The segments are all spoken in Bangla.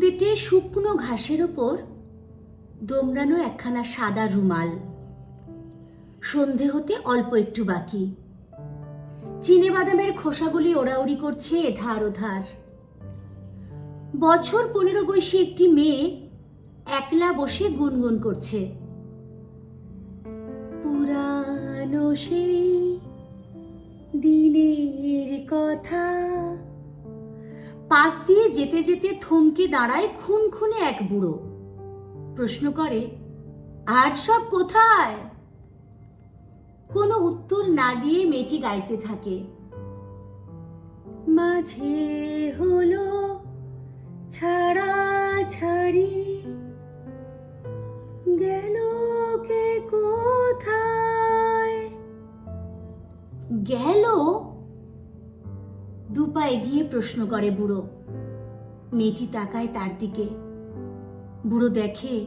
উলদেটে শুকনো ঘাসের ওপর দোমড়ানো একখানা সাদা রুমাল। সন্ধে হতে অল্প একটু বাকি। চিনে বাদামের খোসাগুলি ওড়াউড়ি করছে এধার ওধার। বছর পনেরো বয়সী একটি মেয়ে একলা বসে গুনগুন করছে। পুরানো সেই দিনের কথা পাশ দিয়ে যেতে যেতে থমকে দাঁড়ায় খুন খুনে এক বুড়ো। প্রশ্ন করে, আর সব কোথায়? কোনো উত্তর না দিয়ে মেয়েটি গাইতে থাকে। মাঝে হলো ছাড়া ছাড়ি গেল কে কোথায়? গেল? দুপা এগিয়ে প্রশ্ন করে বুড়ো। মেয়েটি তাকায় তার দিকে। বুড়ো দেখে,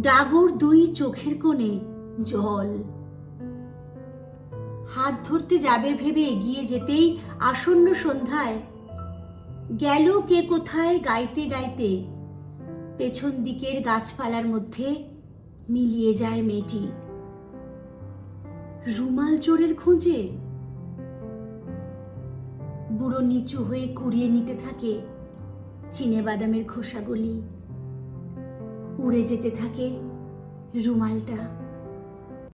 ডাগর দুই চোখের কোণে জল। হাত ধরতে যাবে ভেবে এগিয়ে যেতেই আসন্ন সন্ধ্যায় গেল কে কোথায় গাইতে গাইতে। পেছন দিকের গাছপালার মধ্যে মিলিয়ে যায় মেয়েটি। রুমাল চোরের খুঁজে বুড়ো নিচু হয়ে কুড়িয়ে নিতে থাকে চিনে বাদামের খোসাগুলি। উড়ে যেতে থাকে রুমালটা।